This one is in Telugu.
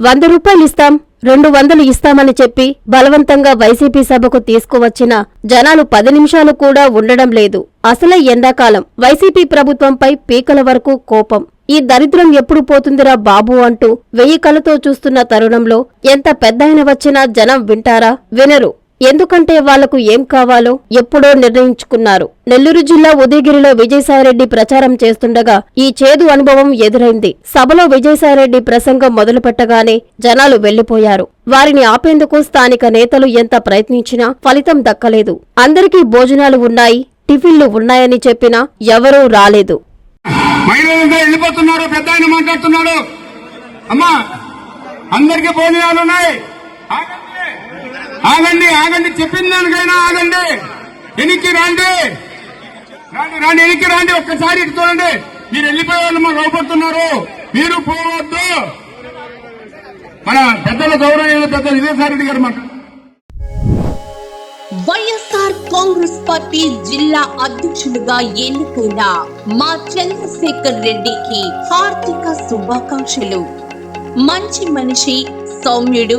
వంద రూపాయలు ఇస్తాం రెండు వందలు ఇస్తామని చెప్పి బలవంతంగా వైసీపీ సభకు తీసుకువచ్చిన జనాలు పది నిమిషాలు కూడా ఉండడం లేదు. అసలే ఎండాకాలం. వైసీపీ ప్రభుత్వంపై పీకల వరకు కోపం. ఈ దరిద్రం ఎప్పుడు పోతుందిరా బాబు అంటూ వెయ్యి కళ్ళతో చూస్తున్న తరుణంలో ఎంత పెద్దాయన వచ్చినా జనం వింటారా? వినరు. ఎందుకంటే వాళ్ళకు ఏం కావాలో ఎప్పుడో నిర్ణయించుకున్నారు. నెల్లూరు జిల్లా ఉదయగిరిలో విజయసాయిరెడ్డి ప్రచారం చేస్తుండగా ఈ చేదు అనుభవం ఎదురైంది. సభలో విజయసాయిరెడ్డి ప్రసంగం మొదలుపెట్టగానే జనాలు వెళ్ళిపోయారు. వారిని ఆపేందుకు స్థానిక నేతలు ఎంత ప్రయత్నించినా ఫలితం దక్కలేదు. అందరికీ భోజనాలు ఉన్నాయి టిఫిన్లు ఉన్నాయని చెప్పినా ఎవరూ రాలేదు. అమ్మా అందరికీ భోజనాలు ఉన్నాయి. ఆగండి. ఆగండి. ఆగండి చెప్పిన దానికైనా ఆగండి. ఎనికి రాండి. రాండి రాండి. ఎనికి రాండి. ఒక్కసారి ఇటు చూడండి. మీరు వెళ్ళిపోయే వాళ్ళు మాకు లోపడుతున్నారు. మీరు పోవద్దు. మన పెద్దల గౌరవ పెద్దలు విజయసాయి గారు మాట్లాడు వైఎస్ఆర్ కాంగ్రెస్ పార్టీ జిల్లా అధ్యక్షుడిగా ఎన్నికైన మా చంద్రశేఖర్ రెడ్డికి హార్దిక శుభాకాంక్షలు. మంచి మనిషి సౌమ్యుడు